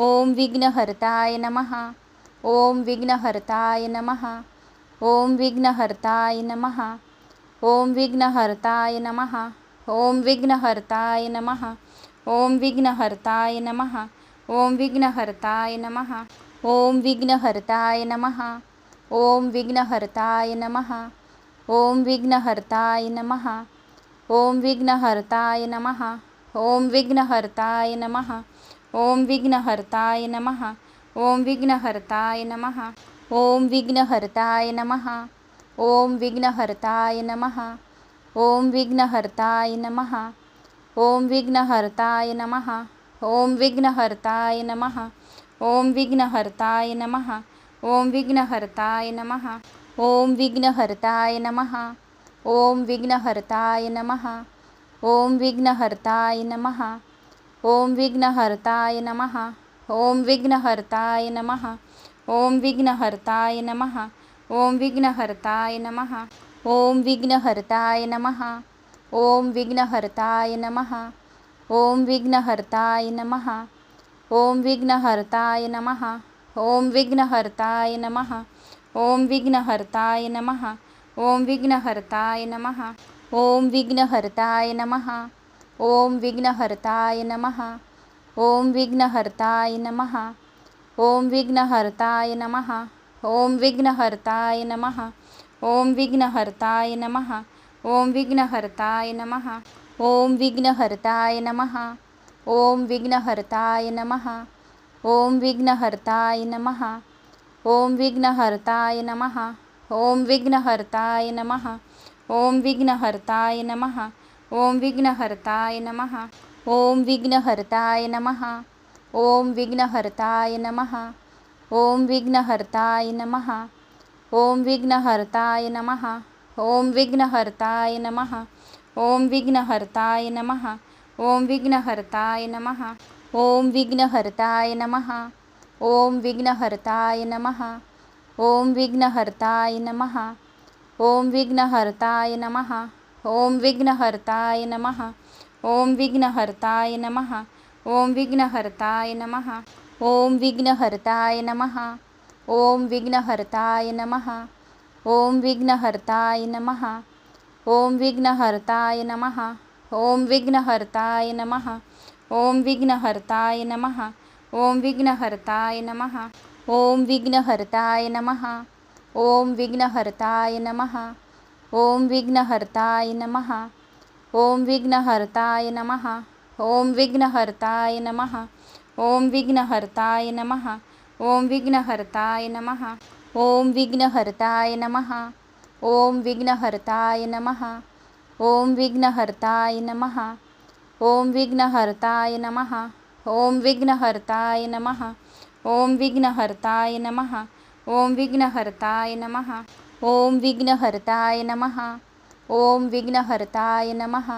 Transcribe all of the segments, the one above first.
ॐ विघ्नहर्ताय नमः ॐ विघ्नहर्ताय नमः ॐ विघ्नहर्ताय नमः ॐ विघ्नहर्ताय नमः ॐ विघ्नहर्ताय नमः ॐ विघ्नहर्ताय नमः ॐ विघ्नहर्ताय नमः ॐ विघ्नहर्ताय नमः ॐ विघ्नहर्ताय नमः ॐ विघ्नहर्ताय नमः ॐ विघ्नहर्ताय नमः ॐ विघ्नहर्ताय नमः ॐ विघ्नहर्ताय नमः ॐ विघ्नहर्ताय नमः ॐ विघ्नहर्ताय नमः ॐ विघ्नहर्ताय नमः ॐ विघ्नहर्ताय नमः ॐ विघ्नहर्ताय नमः ॐ विघ्नहर्ताय नमः ॐ विघ्नहर्ताय नमः ॐ विघ्नहर्ताय नमः ॐ विघ्नहर्ताय नमः ॐ विघ्नहर्ताय नमः ॐ विघ्नहर्ताय नमः ॐ विघ्नहर्ताय नमः ॐ विघ्नहर्ताय नमः ॐ विघ्नहर्ताय नमः ॐ विघ्नहर्ताय नमः ॐ विघ्नहर्ताय नमः ॐ विघ्नहर्ताय नमः ॐ विघ्नहर्ताय नमः ॐ विघ्नहर्ताय नमः ॐ विघ्नहर्ताय नमः ॐ विघ्नहर्ताय नमः ॐ विघ्नहर्ताय नमः ॐ विघ्नहर्ताय नमः ॐ विघ्नहर्ताय नमः ॐ विघ्नहर्ताय नमः ॐ विघ्नहर्ताय नमः ॐ विघ्नहर्ताय नमः ॐ विघ्नहर्ताय नमः ॐ विघ्नहर्ताय नमः ॐ विघ्नहर्ताय नमः ॐ विघ्नहर्ताय नमः ॐ विघ्नहर्ताय नमः ॐ विघ्नहर्ताय नमः ॐ विघ्नहर्ताय नमः ॐ विघ्नहर्ताय नमः ॐ विघ्नहर्ताय नमः ॐ विघ्नहर्ताय नमः ॐ विघ्नहर्ताय नमः ॐ विघ्नहर्ताय नमः ॐ विघ्नहर्ताय नमः ॐ विघ्नहर्ताय नमः ॐ विघ्नहर्ताय नमः ॐ विघ्नहर्ताय नमः ॐ विघ्नहर्ताय नमः ॐ विघ्नहर्ताय नमः ॐ विघ्नहर्ताय नमः ॐ विघ्नहर्ताय नमः ॐ विघ्नहर्ताय नमः ॐ विघ्नहर्ताय नमः ॐ विघ्नहर्ताय नमः ॐ विघ्नहर्ताय नमः ॐ विघ्नहर्ताय नमः ॐ विघ्नहर्ताय नमः ॐ विघ्नहर्ताय नमः ॐ विघ्नहर्ताय नमः ॐ विघ्नहर्ताय नमः ॐ विघ्नहर्ताय नमः ॐ विघ्नहर्ताय नमः ॐ विघ्नहर्ताय नमः ॐ विघ्नहर्ताय नमः ॐ विघ्नहर्ताय नमः ॐ विघ्नहर्ताय नमः ॐ विघ्नहर्ताय नमः ॐ विघ्नहर्ताय नमः ॐ विघ्नहर्ताय नमः ॐ विघ्नहर्ताय नमः ॐ विघ्नहर्ताय नमः ॐ विघ्नहर्ताय नमः ॐ विघ्नहर्ताय नमः ॐ विघ्नहर्ताय नमः ॐ विघ्नहर्ताय नमः ॐ विघ्नहर्ताय नमः ॐ विघ्नहर्ताय नमः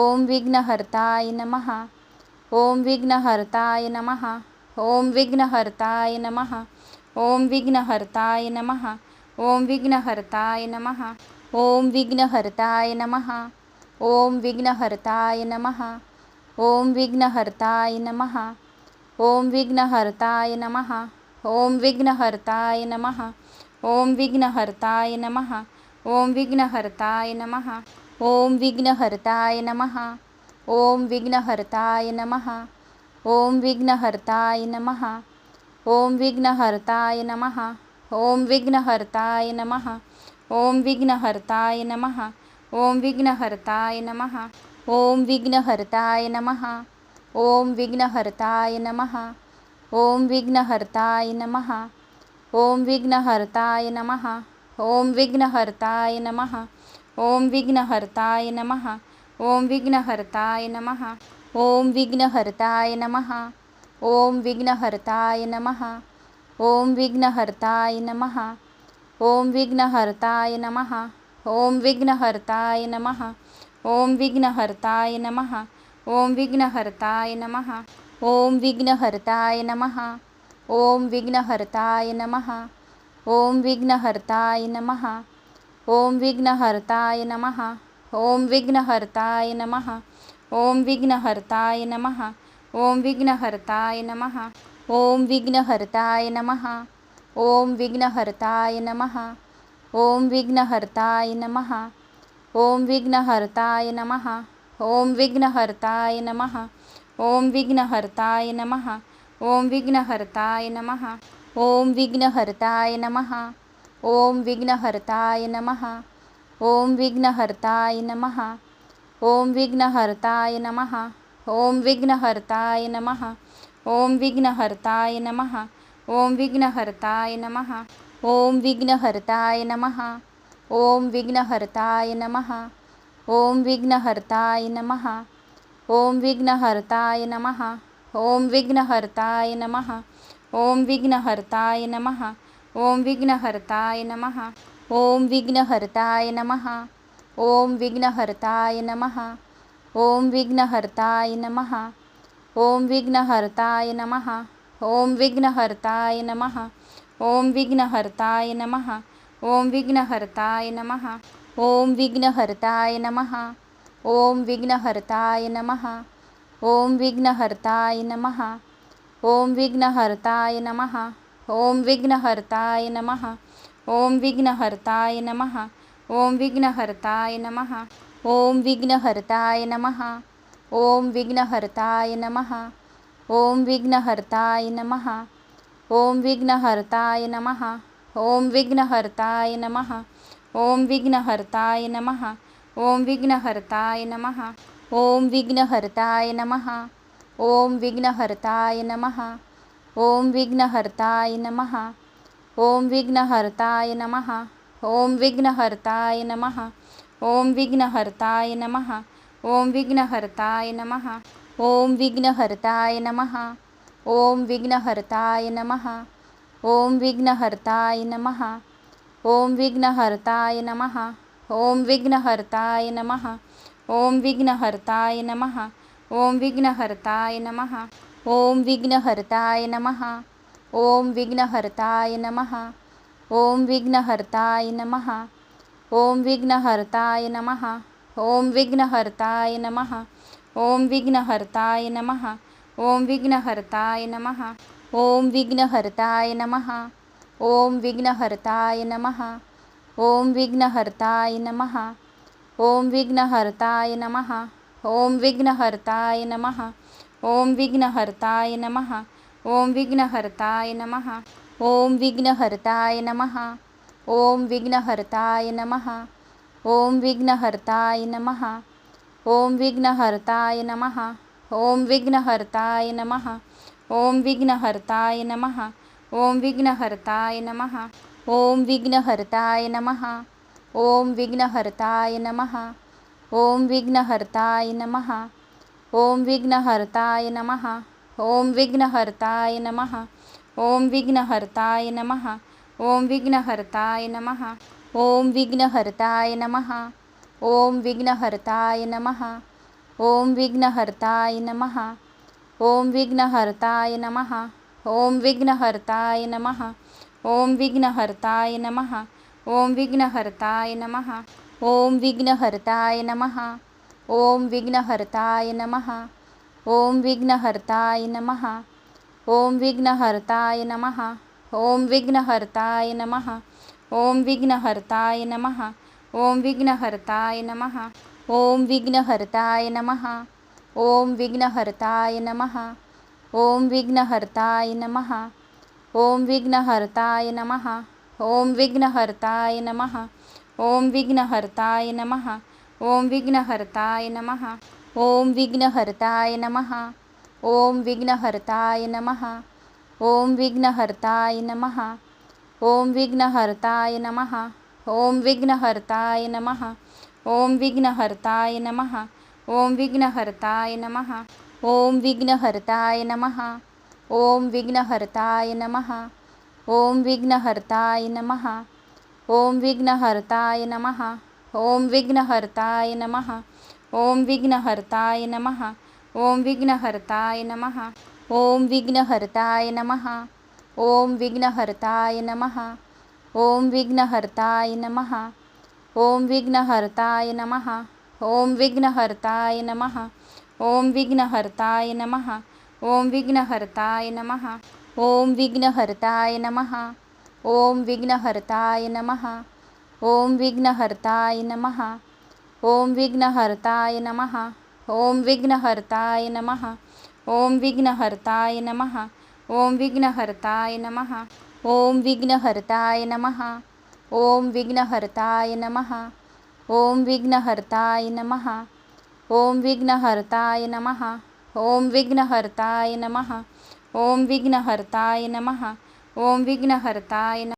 ॐ विघ्नहर्ताय नमः ॐ विघ्नहर्ताय नमः ॐ विघ्नहर्ताय नमः ॐ विघ्नहर्ताय नमः ॐ विघ्नहर्ताय नमः ॐ विघ्नहर्ताय नमः ॐ विघ्नहर्ताय नमः ॐ विघ्नहर्ताय नमः ॐ विघ्नहर्ताय नमः ॐ विघ्नहर्ताय नमः ॐ विघ्नहर्ताय नमः ॐ विघ्नहर्ताय नमः ॐ विघ्नहर्ताय नमः ॐ विघ्नहर्ताय नमः ॐ विघ्नहर्ताय नमः ॐ विघ्नहर्ताय नमः ॐ विघ्नहर्ताय नमः ॐ विघ्नहर्ताय नमः ॐ विघ्नहर्ताय नमः ॐ विघ्नहर्ताय नमः ॐ विघ्नहर्ताय नमः ॐ विघ्नहर्ताय नमः ॐ विघ्नहर्ताय नमः ॐ विघ्नहर्ताय नमः ॐ विघ्नहर्ताय नमः ॐ विघ्नहर्ताय नमः ॐ विघ्नहर्ताय नमः ॐ विघ्नहर्ताय नमः ॐ विघ्नहर्ताय नमः ॐ विघ्नहर्ताय नमः ॐ विघ्नहर्ताय नमः ॐ विघ्नहर्ताय नमः ॐ विघ्नहर्ताय नमः ॐ विघ्नहर्ताय नमः ओम विघ्नहर्ताय नमः ओम विघ्नहर्ताय नमः ओम विघ्नहर्ताय नमः ओम विघ्नहर्ताय नमः ओम विघ्नहर्ताय नमः ओम विघ्नहर्ताय नमः ओम विघ्नहर्ताय नमः ओम विघ्नहर्ताय नमः ओम विघ्नहर्ताय नमः ओम विघ्नहर्ताय नमः ओम विघ्नहर्ताय नमः ओम विघ्नहर्ताय नमः ओम विघ्नहर्ताय नम ओम विघ्नहर्ताय नम ओम विघ्नहर्ताय नम ओम विघ्नहर्ताय नम ओम विघ्नहर्ताय नम ओम विघ्नहर्ताय नम ओम विघ्नहर्ताय नम ओम विघ्नहर्ताय नम ओम विघ्नहर्ताय नम ओम विघ्नहर्ताय नम ओम विघ्नहर्ताय नम ओम विघ्नहर्ताय नम ओम विघ्नहर्ताय नमहा ओम विघ्नहर्ताय नमहा ओम विघ्नहर्ताय नमहा ओम विघ्नहर्ताय नमहा ओम विघ्नहर्ताय नमहा ओम विघ्नहर्ताय नमहा ओम विघ्नहर्ताय नमहा ओम विघ्नहर्ताय नमहा ओम विघ्नहर्ताय नमहा ओम विघ्नहर्ताय नमहा ओम विघ्नहर्ताय नमहा ओम विघ्नहर्ताय नमः ओम विघ्नहर्ताय नम ओम विघ्नहर्ताय नम ओम विघ्नहर्ताय नम ओम विघ्नहर्ताय नम ओम विघ्नहर्ताय नम ओम विघ्नहर्ताय नम ओम विघ्नहर्ताय नम ओम विघ्नहर्ताय नम ओम विघ्नहर्ताय नम ओम विघ्नहर्ताय नम ओम विघ्नहर्ताय नम ओम विघ्नहर्ताय नम ओम विघ्नहर्ताय नमः ओम विघ्नहर्ताय नमः ओम विघ्नहर्ताय नमः ओम विघ्नहर्ताय नमः ओम विघ्नहर्ताय नमः ओम विघ्नहर्ताय नमः ओम विघ्नहर्ताय नमः ओम विघ्नहर्ताय नमः ओम विघ्नहर्ताय नमः ओम विघ्नहर्ताय नमः ओम विघ्नहर्ताय नमः ओम विघ्नहर्ताय नमः ओम विघ्नहर्ताय नमः ओम विघ्नहर्ताय नमः ओम विघ्नहर्ताय नमः ओम विघ्नहर्ताय नमः ओम विघ्नहर्ताय नमः ओम विघ्नहर्ताय नमः ओम विघ्नहर्ताय नमः ओम विघ्नहर्ताय नमः ओम विघ्नहर्ताय नमः ओम विघ्नहर्ताय नमः ओम विघ्नहर्ताय नमः ओम विघ्नहर्ताय नमः ओम विघ्नहर्ताय नमः ओम विघ्नहर्ताय नमः ओम विघ्नहर्ताय नमः ओम विघ्नहर्ताय नमः ओम विघ्नहर्ताय नमः ओम विघ्नहर्ताय नमः ओम विघ्नहर्ताय नमः ओम विघ्नहर्ताय नमः ओम विघ्नहर्ताय नमः ओम विघ्नहर्ताय नमः ओम विघ्नहर्ताय नमः ओम विघ्नहर्ताय नमः ओम विघ्नहर्ताय नम ओं विघ्नहर्ताय नम ओं विघ्नहर्ताय नम ओं विघ्नहर्ताय नम ओं विघ्नहर्ताय नम ओं विघ्नहर्ताय नम ओं विघ्नहर्ताय नम ओं विघ्नहर्ताय नम ओं विघ्नहर्ताय नम ओं विघ्नहर्ताय नम ओं विघ्नहर्ताय नम ओं विघ्नहर्ताय नमः ओम विघ्नहर्ताय नम ओम विघ्नहर्ताय नम ओम विघ्नहर्ताय नम ओम विघ्नहर्ताय नम ओम विघ्नहर्ताय नम ओम विघ्नहर्ताय नम ओम विघ्नहर्ताय नम ओम विघ्नहर्ताय नम ओम विघ्नहर्ताय नम ओम विघ्नहर्ताय नम ओम विघ्नहर्ताय नम ओम विघ्नहर्ताय नमः ओम विघ्नहर्ताय नमः ओम विघ्नहर्ताय नमः ओम विघ्नहर्ताय नमः ओम विघ्नहर्ताय नमः ओम विघ्नहर्ताय नमः ओम विघ्नहर्ताय नमः ओम विघ्नहर्ताय नमः ओम विघ्नहर्ताय नमः ओम विघ्नहर्ताय नमः ओम विघ्नहर्ताय नमः ओम विघ्नहर्ताय नमः ओम विघ्नहर्ताय नमः ओम विघ्नहर्ताय नम ओम विघ्नहर्ताय नम ओम विघ्नहर्ताय नम ओम विघ्नहर्ताय नम ओम विघ्नहर्ताय नम ओम विघ्नहर्ताय नम ओम विघ्नहर्ताय नम ओम विघ्नहर्ताय नम ओम विघ्नहर्ताय नम ओम विघ्नहर्ताय नम ओम विघ्नहर्ताय नम ओम विघ्नहर्ताय नम ओम विघ्नहर्ताय नमः ओम विघ्नहर्ताय नमः ओम विघ्नहर्ताय नमः ओम विघ्नहर्ताय नमः ओम विघ्नहर्ताय नमः ओम विघ्नहर्ताय नमः ओम विघ्नहर्ताय नमः ओम विघ्नहर्ताय नमः ओम विघ्नहर्ताय नमः ओम विघ्नहर्ताय नमः ओम विघ्नहर्ताय नमः ओम विघ्नहर्ताय नमः ओम विघ्नहर्ताय नमः. ओम विघ्नहर्ताय नमः.